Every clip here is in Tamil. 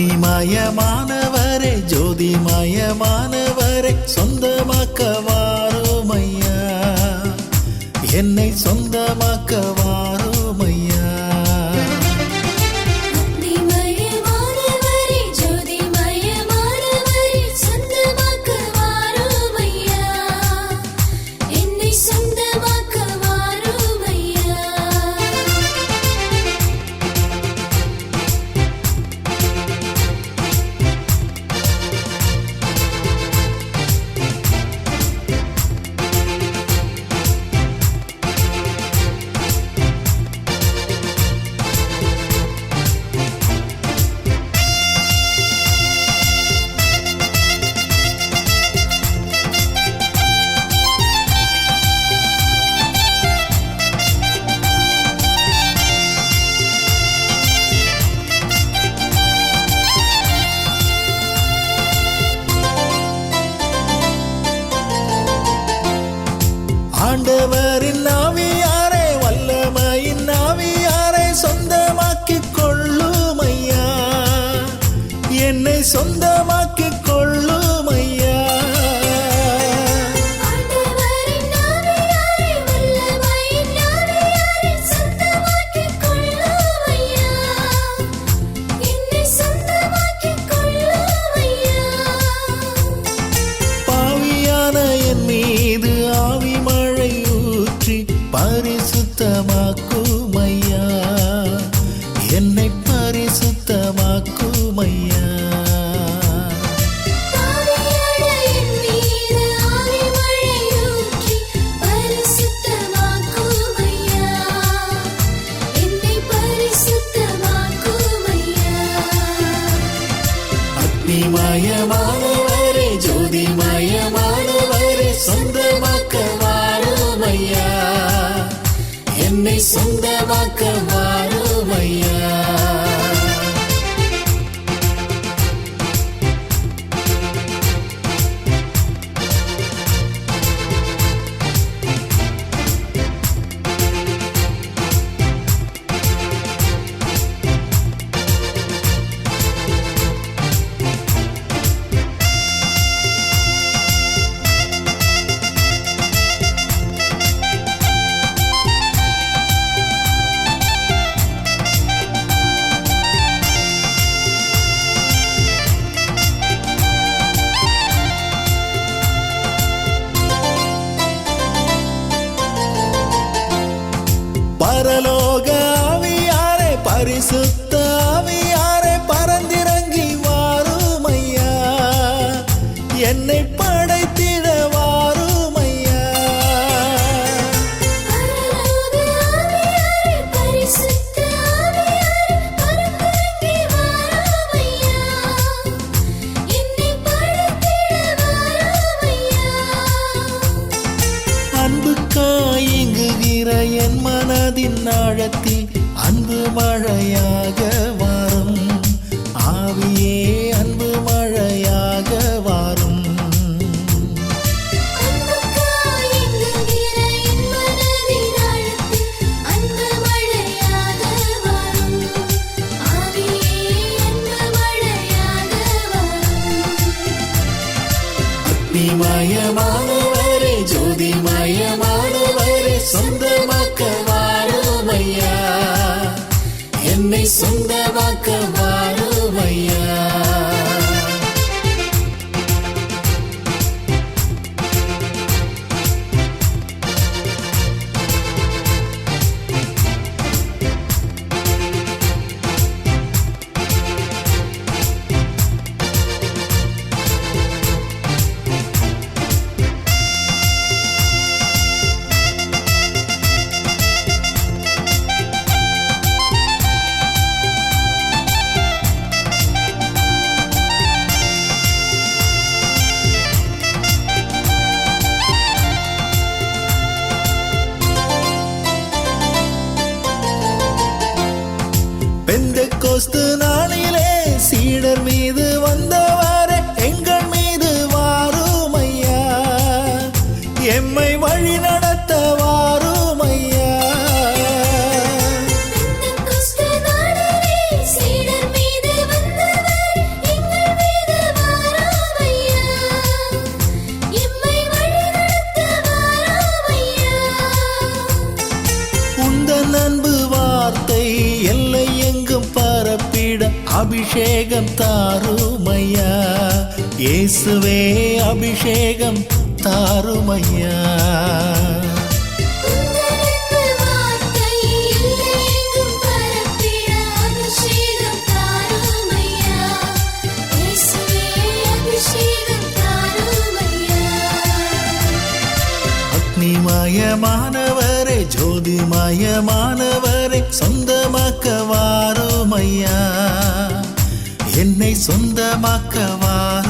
அக்னிமயமானவரே ஜோதிமயமானவரே சொந்தமாக்க வாரோமையா என்னை சொந்தமாக்க ஜோதிமயமானவரே ஜோதிமயமானவரே சொந்தமாக்க வாருமையா என்னை சொந்தமாக்க வாருமையா தாருமையா ஜோதி ஜோதிமயமானவரே சொந்தமாக்க வாருமையா என்னை சொந்தமாக்க வாருமையா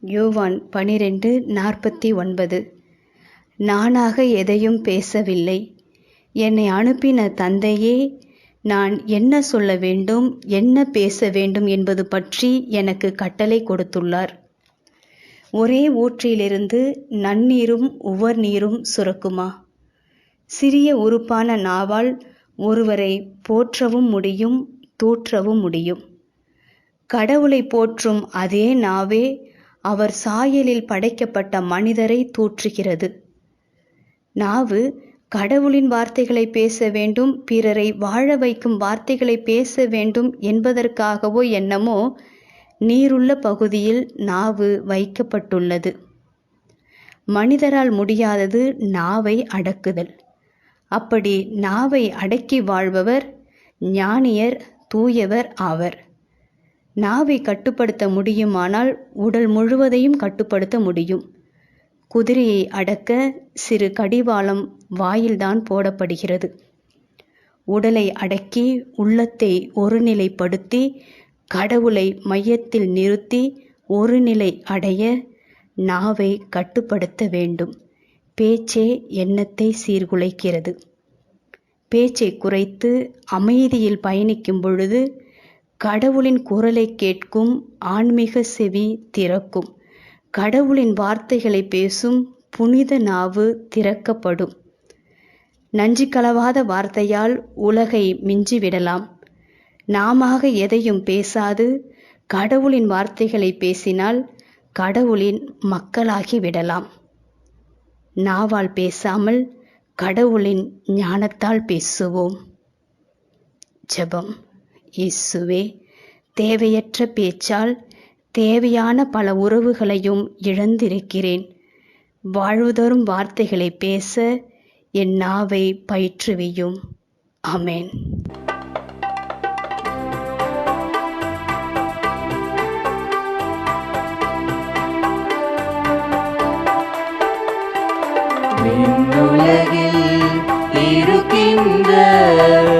யோவான் பனிரெண்டு நாற்பத்தி ஒன்பது. நானாக எதையும் பேசவில்லை. என்னை அனுப்பின தந்தையே நான் என்ன சொல்ல வேண்டும் என்ன பேச வேண்டும் என்பது பற்றி எனக்கு கட்டளை கொடுத்துள்ளார். ஒரே ஊற்றிலிருந்து நன்னீரும் உவர் நீரும் சுரக்குமா? சிறிய உறுப்பான நாவால் ஒருவரை போற்றவும் முடியும் தூற்றவும் முடியும். கடவுளை போற்றும் அதே நாவே அவர் சாயலில் படைக்கப்பட்ட மனிதரை தூற்றுகிறது. நாவு கடவுளின் வார்த்தைகளை பேச வேண்டும் பிறரை வாழ வைக்கும் வார்த்தைகளை பேச வேண்டும் என்பதற்காகவோ என்னமோ நீருள்ள பகுதியில் நாவு வைக்கப்பட்டுள்ளது. மனிதரால் முடியாதது நாவை அடக்குதல். அப்படி நாவை அடக்கி வாழ்பவர் ஞானியர் தூயவர் ஆவர். நாவை கட்டுப்படுத்த முடியுமானால் உடல் முழுவதையும் கட்டுப்படுத்த முடியும். குதிரையை அடக்க சிறு கடிவாளம் வாயில்தான் போடப்படுகிறது. உடலை அடக்கி உள்ளத்தை ஒருநிலைப்படுத்தி கடவுளை மையத்தில் நிறுத்தி ஒருநிலை அடைய நாவை கட்டுப்படுத்த வேண்டும். பேச்சே எண்ணத்தை சீர்குலைக்கிறது. பேச்சை குறைத்து அமைதியில் பயணிக்கும் பொழுது கடவுளின் குரலை கேட்கும் ஆன்மீக செவி திறக்கும். கடவுளின் வார்த்தைகளை பேசும் புனித நாவு திறக்கப்படும். நஞ்சு கலவாத வார்த்தையால் உலகை மிஞ்சிவிடலாம் நாமாக எதையும் பேசாது கடவுளின் வார்த்தைகளை பேசினால் கடவுளின் மக்களாகி விடலாம். நாவால் பேசாமல் கடவுளின் ஞானத்தால் பேசுவோம். ஜெபம். இயேசுவே தேவையற்ற பேச்சால் தேவையான பல உறவுகளையும் இழந்திருக்கிறேன். வாழ்வுதரும் வார்த்தைகளை பேச என் நாவை பயிற்றுவியும். அமேன் விண்ணுலகில் இருக்கின்ற